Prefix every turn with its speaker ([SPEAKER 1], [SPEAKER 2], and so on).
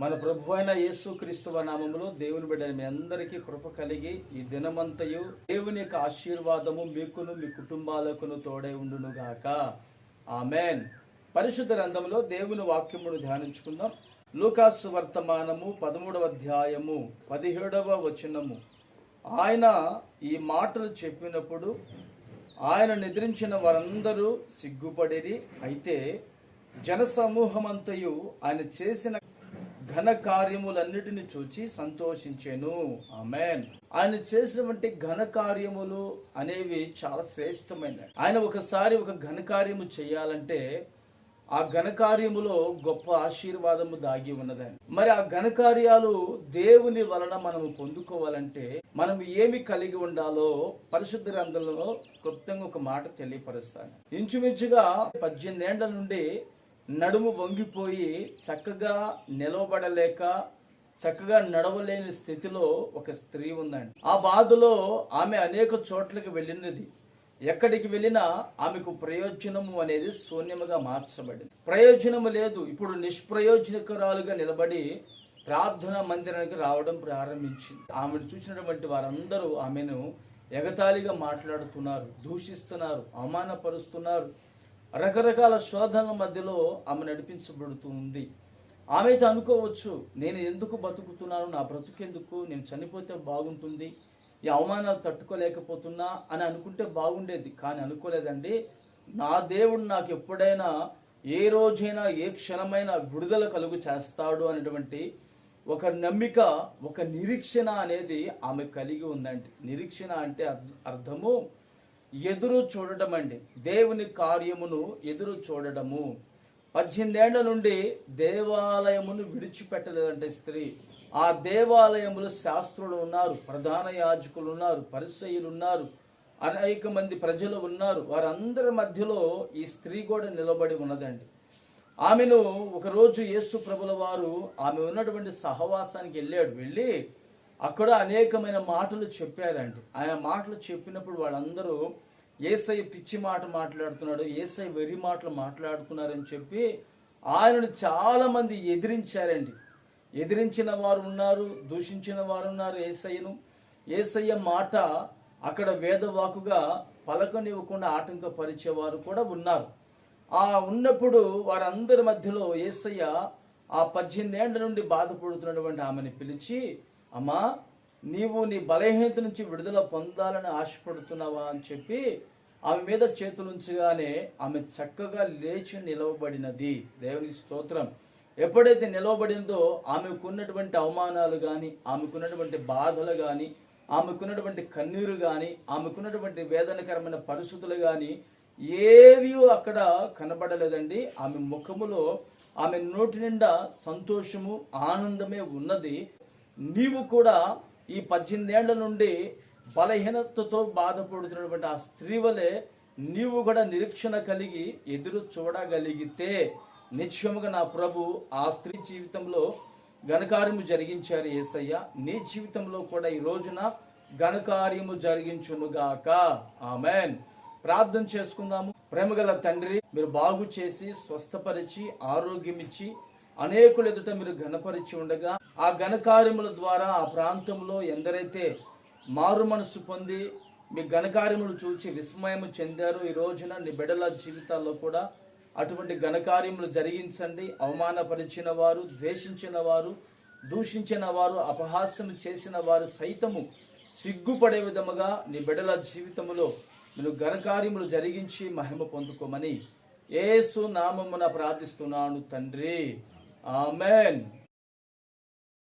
[SPEAKER 1] మన ప్రభు అయిన యేసు క్రీస్తువ నామంలో దేవుని బిడ్డ మీ అందరికీ కృప కలిగి ఈ దినమంతయు దేవుని యొక్క ఆశీర్వాదము మీకును మీ కుటుంబాలకును తోడై ఉండును గాక ఆమెన్. పరిశుద్ధ గ్రంథంలో దేవుని వాక్యమును ధ్యానించుకుందాం. లూకాసు వర్తమానము పదమూడవ అధ్యాయము పదిహేడవ వచనము. ఆయన ఈ మాటలు చెప్పినప్పుడు ఆయన నిద్రించిన వారందరూ సిగ్గుపడిరి అయితే జనసమూహమంతయు ఆయన చేసిన ఘన కార్యములన్నిటిని చూచి సంతోషించాను. ఆమెన్. ఆయన చేసినటువంటి ఘన కార్యములు అనేవి చాలా శ్రేష్టమైనవి. ఆయన ఒకసారి ఒక ఘన కార్యము చేయాలంటే ఆ ఘనకార్యములో గొప్ప ఆశీర్వాదము దాగి ఉన్నదని. మరి ఆ ఘనకార్యాలు దేవుని వలన మనము పొందుకోవాలంటే మనం ఏమి కలిగి ఉండాలో పరిశుద్ధ గ్రంథంలో క్లుప్తంగా ఒక మాట తెలియపరుస్తాను. ఇంచుమించుగా పద్దెనిమిది నుండి నడుము వంగిపోయి చక్కగా నిలవబడలేక చక్కగా నడవలేని స్థితిలో ఒక స్త్రీ ఉందండి. ఆ బాధలో ఆమె అనేక చోట్లకి వెళ్ళినది. ఎక్కడికి వెళ్ళినా ఆమెకు ప్రయోజనము అనేది శూన్యముగా మార్చబడింది. ప్రయోజనము లేదు. ఇప్పుడు నిష్ప్రయోజనకరాలుగా నిలబడి ప్రార్థనా మందిరానికి రావడం ప్రారంభించింది. ఆమెను చూసినటువంటి వారందరూ ఆమెను ఎగతాళిగా మాట్లాడుతున్నారు దూషిస్తున్నారు అవమానపరుస్తున్నారు. రకరకాల శోధనల మధ్యలో ఆమె నడిపించబడుతూ ఉంది. ఆమె అయితే అనుకోవచ్చు నేను ఎందుకు బతుకుతున్నాను నా బ్రతుకెందుకు నేను చనిపోతే బాగుంటుంది ఈ అవమానాలు తట్టుకోలేకపోతున్నా అని అనుకుంటే బాగుండేది కానీ అనుకోలేదండి. నా దేవుడు నాకు ఎప్పుడైనా ఏ రోజైనా ఏ క్షణమైనా విడుదల కలుగు చేస్తాడు అనేటువంటి ఒక నమ్మిక ఒక నిరీక్షణ అనేది ఆమె కలిగి ఉందండి. నిరీక్షణ అంటే అర్థము ఎదురు చూడటం అండి దేవుని కార్యమును ఎదురు చూడడము పద్దెనిమిదేళ్ళ నుండి దేవాలయమును విడిచిపెట్టలేదంటే స్త్రీ. ఆ దేవాలయములో శాస్త్రులు ఉన్నారు ప్రధాన యాజకులు ఉన్నారు పరిసయులు ఉన్నారు అనేక మంది ప్రజలు ఉన్నారు. వారందరి మధ్యలో ఈ స్త్రీ కూడా నిలబడి ఉన్నదండి. ఆమెను ఒకరోజు యేసు ప్రభుల వారు ఆమె ఉన్నటువంటి సహవాసానికి వెళ్ళాడు. వెళ్ళి అక్కడ అనేకమైన మాటలు చెప్పారండి. ఆయన మాటలు చెప్పినప్పుడు వాళ్ళందరూ ఏసై పిచ్చి మాట మాట్లాడుతున్నాడు ఏసై వెర్రి మాటలు మాట్లాడుతున్నారని చెప్పి ఆయనను చాలామంది ఎదిరించారండి. ఎదిరించిన వారు ఉన్నారు దూషించిన వారు ఉన్నారు ఏసయ్యను. ఏసయ్య మాట అక్కడ వేదవాకుగా పలకనివ్వకుండా ఆటంకపరిచేవారు కూడా ఉన్నారు. ఆ ఉన్నప్పుడు వారందరి మధ్యలో ఏసయ్య ఆ పద్దెనిమిది నుండి బాధపడుతున్నటువంటి ఆమెను పిలిచి అమ్మా నీవు నీ బలహీనత నుంచి విడుదల పొందాలని ఆశపడుతున్నావా అని చెప్పి ఆమె మీద చేతులుంచగానే ఆమె చక్కగా లేచి నిలవబడినది. దేవుని స్తోత్రం. ఎప్పుడైతే నిలవబడిందో ఆమెకున్నటువంటి అవమానాలు కానీ ఆమెకున్నటువంటి బాధలు కానీ ఆమెకున్నటువంటి కన్నీరు కానీ ఆమెకున్నటువంటి వేదనకరమైన పరిస్థితులు కానీ ఏవి అక్కడ కనబడలేదండి. ఆమె ముఖములో ఆమె నోటి నిండా సంతోషము ఆనందమే ఉన్నది. నీవు కూడా ఈ పద్దెనిమిదేళ్ళ నుండి బలహీనతతో బాధపడుతున్నటువంటి ఆ స్త్రీ వలె నీవు కూడా నిరీక్షణ కలిగి ఎదురు చూడగలిగితే నిశ్చయముగా నా ప్రభు ఆ స్త్రీ జీవితంలో ఘనకార్యము జరిగించారు ఏసయ్య. నీ జీవితంలో కూడా ఈ రోజున ఘనకార్యము జరిగించునుగాక. ఆమెన్. ప్రార్థన చేసుకుందాము. ప్రేమగల తండ్రి మీరు బాగు చేసి స్వస్థపరిచి ఆరోగ్యం ఇచ్చి అనేకులు ఎదుట మీరు ఘనపరిచి ఉండగా ఆ ఘనకార్యముల ద్వారా ఆ ప్రాంతంలో ఎందరైతే మారు మనసు పొంది మీ ఘనకార్యములు చూచి విస్మయము చెందారు ఈ రోజున నీ బిడల జీవితాల్లో కూడా అటువంటి ఘనకార్యములు జరిగించండి. అవమానపరిచిన వారు ద్వేషించిన వారు దూషించిన వారు అపహాస్యం చేసిన వారు సైతము సిగ్గుపడే విధముగా నీ బిడల జీవితములో మీరు ఘనకార్యములు జరిగించి మహిమ పొందుకోమని ఏసు నామమున ప్రార్థిస్తున్నాను తండ్రి. ఆమెన్